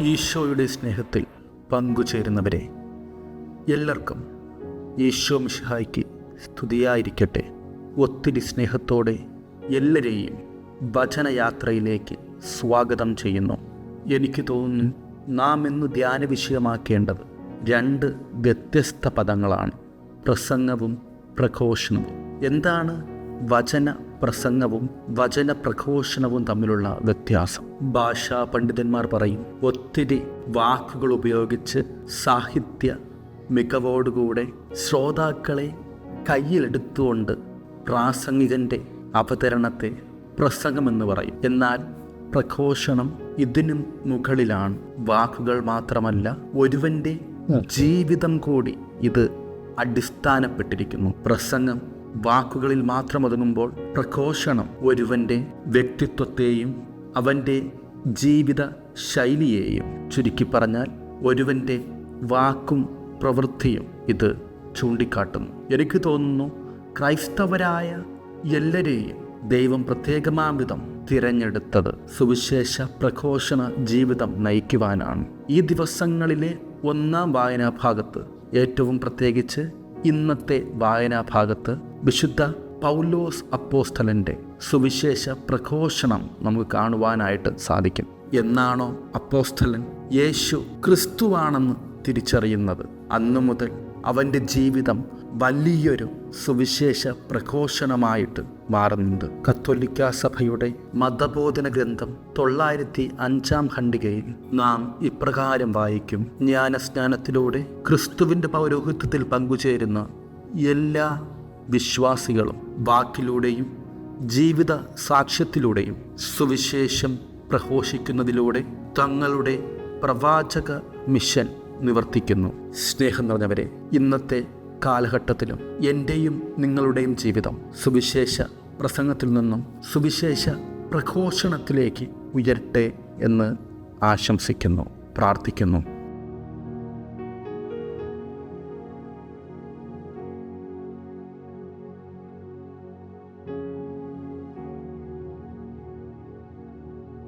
ഈശോയുടെ സ്നേഹത്തിൽ പങ്കുചേരുന്നവരെ എല്ലാവർക്കും ഈശോ മിഷായിക്ക് സ്തുതിയായിരിക്കട്ടെ. ഒത്തിരി സ്നേഹത്തോടെ എല്ലാവരെയും വചനയാത്രയിലേക്ക് സ്വാഗതം ചെയ്യുന്നു. എനിക്ക് തോന്നുന്നു നാം ഇന്ന് ധ്യാന വിഷയമാക്കേണ്ടത് രണ്ട് വ്യത്യസ്ത പദങ്ങളാണ്. പ്രസംഗവും പ്രഘോഷണവും. എന്താണ് വചന പ്രസംഗവും വചന പ്രഘോഷണവും തമ്മിലുള്ള വ്യത്യാസം. ഭാഷാ പണ്ഡിതന്മാർ പറയും ഒത്തിരി വാക്കുകൾ ഉപയോഗിച്ച് സാഹിത്യ മികവോടുകൂടെ ശ്രോതാക്കളെ കയ്യിലെടുത്തുകൊണ്ട് പ്രാസംഗികന്റെ അവതരണത്തെ പ്രസംഗമെന്ന് പറയും. എന്നാൽ പ്രഘോഷണം ഇതിനും മുകളിലാണ്. വാക്കുകൾ മാത്രമല്ല ഒരുവന്റെ ജീവിതം കൂടി ഇത് അടിസ്ഥാനപ്പെട്ടിരിക്കുന്നു. പ്രസംഗം വാക്കുകളിൽ മാത്രം ഒതുങ്ങുമ്പോൾ പ്രഘോഷണം ഒരുവന്റെ വ്യക്തിത്വത്തെയും അവന്റെ ജീവിത ശൈലിയെയും ചുരുക്കി പറഞ്ഞാൽ ഒരുവന്റെ വാക്കും പ്രവൃത്തിയും ഇത് ചൂണ്ടിക്കാട്ടുന്നു. എനിക്ക് തോന്നുന്നു ക്രൈസ്തവരായ എല്ലരെയും ദൈവം പ്രത്യേകമാവിധം തിരഞ്ഞെടുത്തത് സുവിശേഷ പ്രഘോഷണ ജീവിതം നയിക്കുവാനാണ്. ഈ ദിവസങ്ങളിലെ ഒന്നാം വായനാഭാഗത്ത് ഏറ്റവും പ്രത്യേകിച്ച് ഇന്നത്തെ വായനാഭാഗത്ത് വിശുദ്ധ പൗലോസ് അപ്പോസ്തലന്റെ സുവിശേഷ പ്രഘോഷണം നമുക്ക് കാണുവാനായിട്ട് സാധിക്കും. എന്നാണോ അപ്പോസ്തലൻ? യേശു ക്രിസ്തുവാണെന്ന് തിരിച്ചറിയുന്നത്. അന്നു മുതൽ അവന്റെ ജീവിതം വലിയൊരു സുവിശേഷ പ്രഘോഷണമായിട്ട് മാറുന്നുണ്ട്. കത്തോലിക്ക സഭയുടെ മതബോധന ഗ്രന്ഥം തൊള്ളായിരത്തി അഞ്ചാം ഖണ്ഡികയിൽ നാം ഇപ്രകാരം വായിക്കും. ജ്ഞാനസ്നാനത്തിലൂടെ ക്രിസ്തുവിന്റെ പൗരോഹിത്യത്തിൽ പങ്കുചേരുന്ന എല്ലാ വിശ്വാസികളും വാക്കിലൂടെയും ജീവിത സാക്ഷ്യത്തിലൂടെയും സുവിശേഷം പ്രഘോഷിക്കുന്നതിലൂടെ തങ്ങളുടെ പ്രവാചക മിഷൻ നിവർത്തിക്കുന്നു. സ്നേഹം നിറഞ്ഞവരെ ഇന്നത്തെ കാലഘട്ടത്തിലും എന്റെയും നിങ്ങളുടെയും ജീവിതം സുവിശേഷ പ്രസംഗത്തിൽ നിന്നും സുവിശേഷ പ്രഘോഷണത്തിലേക്ക് ഉയരട്ടെ എന്ന് ആശംസിക്കുന്നു പ്രാർത്ഥിക്കുന്നു.